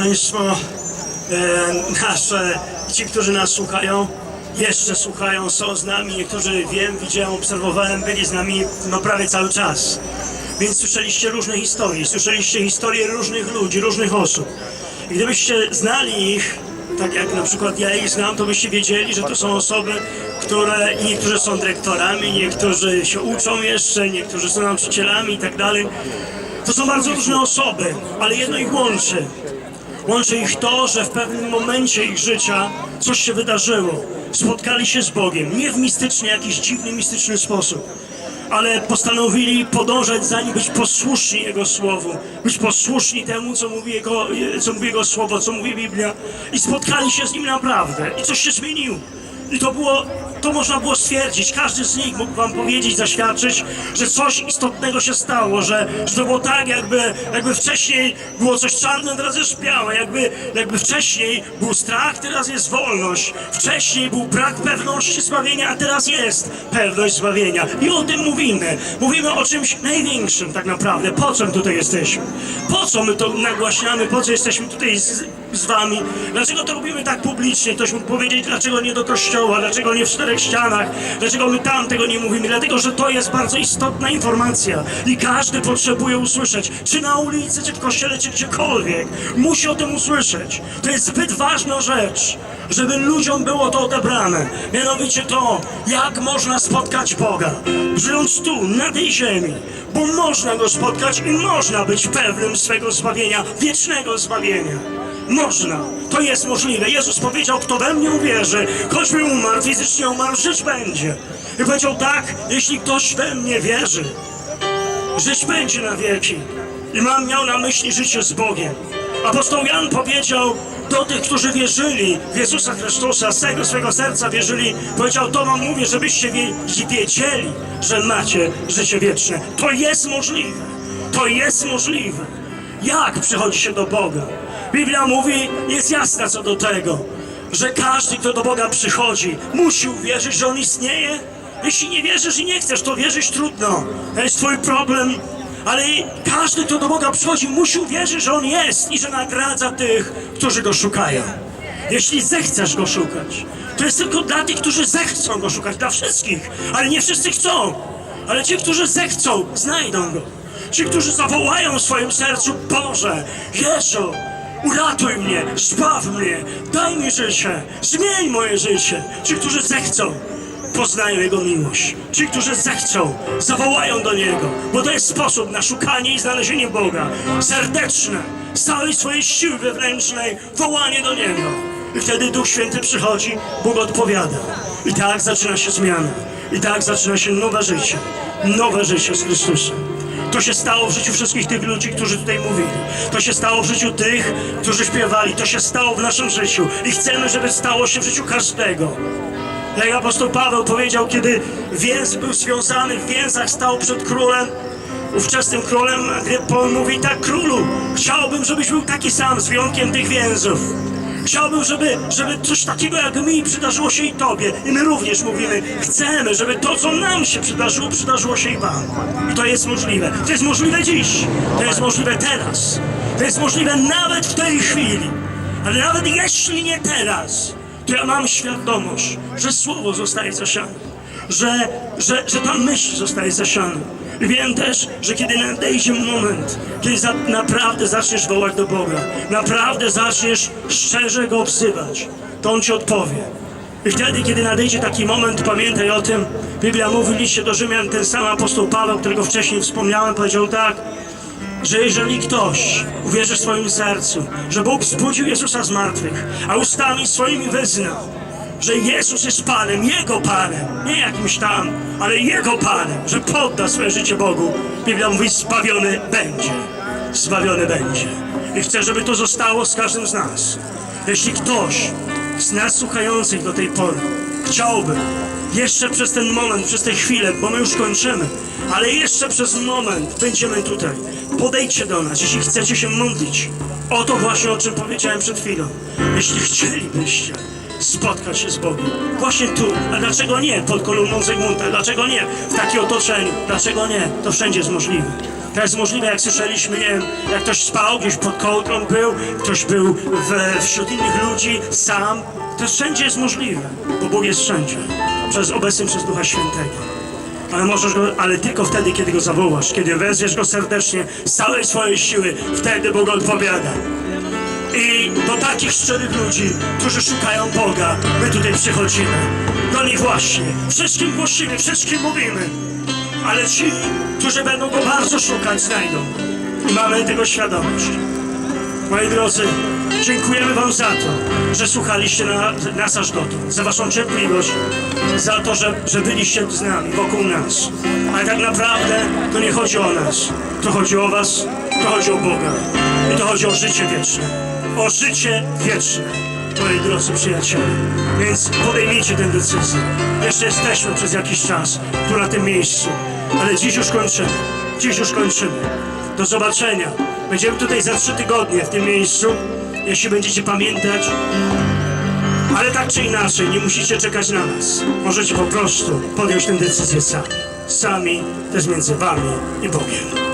Państwo, e, nasze, ci, którzy nas słuchają, jeszcze słuchają, są z nami. Niektórzy wiem, widziałem, obserwowałem, byli z nami no prawie cały czas. Więc słyszeliście różne historie, słyszeliście historie różnych ludzi, różnych osób. I gdybyście znali ich, tak jak na przykład ja ich znam, to byście wiedzieli, że to są osoby, które niektórzy są dyrektorami, niektórzy się uczą jeszcze, niektórzy są nauczycielami i tak dalej. To są bardzo różne osoby, ale jedno ich łączy. Łączy ich to, że w pewnym momencie ich życia coś się wydarzyło. Spotkali się z Bogiem. Nie w mistyczny, jakiś dziwny, mistyczny sposób. Ale postanowili podążać za nim, być posłuszni Jego Słowu. Być posłuszni temu, co mówi Jego, co mówi Jego Słowo, co mówi Biblia. I spotkali się z Nim naprawdę. I coś się zmieniło. I to było, to można było stwierdzić. Każdy z nich mógł wam powiedzieć, zaświadczyć, że coś istotnego się stało, że, że to było tak, jakby, jakby wcześniej było coś czarne, teraz jest białe, jakby, jakby wcześniej był strach, teraz jest wolność. Wcześniej był brak pewności zbawienia, a teraz jest pewność zbawienia. I o tym mówimy. Mówimy o czymś największym tak naprawdę. Po co my tutaj jesteśmy? Po co my to nagłaśniamy? Po co jesteśmy tutaj z, z wami? Dlaczego to robimy tak publicznie? Ktoś mógł powiedzieć, dlaczego nie do kościoła, dlaczego nie w czterech ścianach, dlaczego my tam tego nie mówimy? Dlatego, że to jest bardzo istotna informacja i każdy potrzebuje usłyszeć, czy na ulicy, czy w kościele, czy gdziekolwiek. Musi o tym usłyszeć. To jest zbyt ważna rzecz, żeby ludziom było to odebrane. Mianowicie to, jak można spotkać Boga, żyjąc tu, na tej ziemi, bo można Go spotkać i można być pewnym swego zbawienia, wiecznego zbawienia. Można, to jest możliwe. Jezus powiedział, kto we mnie uwierzy, choćby umarł, fizycznie umarł, żyć będzie. I powiedział tak, jeśli ktoś we mnie wierzy, żyć będzie na wieki. I mam miał na myśli życie z Bogiem. Apostoł Jan powiedział do tych, którzy wierzyli w Jezusa Chrystusa, z tego swego serca wierzyli, powiedział, to wam mówię, żebyście wie- wiedzieli, że macie życie wieczne. To jest możliwe. To jest możliwe. Jak przychodzi się do Boga? Biblia mówi, jest jasna co do tego, że każdy, kto do Boga przychodzi, musi uwierzyć, że On istnieje. Jeśli nie wierzysz i nie chcesz, to wierzyć trudno. To jest twój problem. Ale każdy, kto do Boga przychodzi, musi uwierzyć, że On jest i że nagradza tych, którzy Go szukają. Jeśli zechcesz Go szukać, to jest tylko dla tych, którzy zechcą Go szukać, dla wszystkich. Ale nie wszyscy chcą. Ale ci, którzy zechcą, znajdą Go. Ci, którzy zawołają w swoim sercu, Boże, Jezu, uratuj mnie, zbaw mnie, daj mi życie, zmień moje życie. Ci, którzy zechcą, poznają Jego miłość. Ci, którzy zechcą, zawołają do Niego, bo to jest sposób na szukanie i znalezienie Boga. Serdeczne, z całej swojej siły wewnętrznej, wołanie do Niego. I wtedy Duch Święty przychodzi, Bóg odpowiada. I tak zaczyna się zmiana. I tak zaczyna się nowe życie. Nowe życie z Chrystusem. To się stało w życiu wszystkich tych ludzi, którzy tutaj mówili. To się stało w życiu tych, którzy śpiewali. To się stało w naszym życiu. I chcemy, żeby stało się w życiu każdego. Jak apostoł Paweł powiedział, kiedy więz był związany, w więzach stał przed królem, ówczesnym królem, Paul mówi tak królu, chciałbym, żebyś był taki sam z wyjątkiem tych więzów. Chciałbym, żeby, żeby coś takiego jak mi przydarzyło się i tobie. I my również mówimy, chcemy, żeby to, co nam się przydarzyło, przydarzyło się i wam. I to jest możliwe. To jest możliwe dziś. To jest możliwe teraz. To jest możliwe nawet w tej chwili. Ale nawet jeśli nie teraz, to ja mam świadomość, że słowo zostaje zasiane, że, że, że ta myśl zostaje zasiana. I wiem też, że kiedy nadejdzie moment, kiedy za, naprawdę zaczniesz wołać do Boga, naprawdę zaczniesz szczerze Go wzywać, to On Ci odpowie. I wtedy, kiedy nadejdzie taki moment, pamiętaj o tym, Biblia mówi liście do Rzymian, ten sam apostoł Paweł, którego wcześniej wspomniałem, powiedział tak, że jeżeli ktoś uwierzy w swoim sercu, że Bóg wzbudził Jezusa z martwych, a ustami swoimi wyznał, że Jezus jest Panem, Jego Panem, nie jakimś tam, ale Jego Panem, że podda swoje życie Bogu, Biblia mówi, zbawiony będzie. Zbawiony będzie. I chcę, żeby to zostało z każdym z nas. Jeśli ktoś z nas słuchających do tej pory chciałby jeszcze przez ten moment, przez tę chwilę, bo my już kończymy, ale jeszcze przez moment będziemy tutaj. Podejdźcie do nas, jeśli chcecie się modlić. O to właśnie, o czym powiedziałem przed chwilą. Jeśli chcielibyście spotkać się z Bogiem. Właśnie tu. A dlaczego nie pod kolumną Zygmunta? Dlaczego nie w takim otoczeniu? Dlaczego nie? To wszędzie jest możliwe. To jest możliwe, jak słyszeliśmy, nie wiem, jak ktoś spał, gdzieś pod kołdrą był, ktoś był w, wśród innych ludzi, sam. To wszędzie jest możliwe, bo Bóg jest wszędzie. Przez obecny przez Ducha Świętego. Ale możesz go, ale tylko wtedy, kiedy go zawołasz, kiedy wezwiesz go serdecznie z całej swojej siły, wtedy Bóg odpowiada. I do takich szczerych ludzi, którzy szukają Boga, my tutaj przychodzimy. Do nich właśnie. Wszystkim głosimy, wszystkim mówimy. Ale ci, którzy będą go bardzo szukać, znajdą. I mamy tego świadomość. Moi drodzy, dziękujemy Wam za to, że słuchaliście na, nas aż dotąd, za Waszą cierpliwość, za to, że, że byliście z nami, wokół nas. Ale tak naprawdę to nie chodzi o nas, to chodzi o Was, to chodzi o Boga i to chodzi o życie wieczne. O życie wieczne, moi drodzy przyjaciele. Więc podejmijcie tę decyzję. Jeszcze jesteśmy przez jakiś czas tu na tym miejscu, ale dziś już kończymy. Dziś już kończymy. Do zobaczenia. Będziemy tutaj za trzy tygodnie w tym miejscu, jeśli będziecie pamiętać. Ale tak czy inaczej, nie musicie czekać na nas. Możecie po prostu podjąć tę decyzję sami. Sami, jest między wami i Bogiem.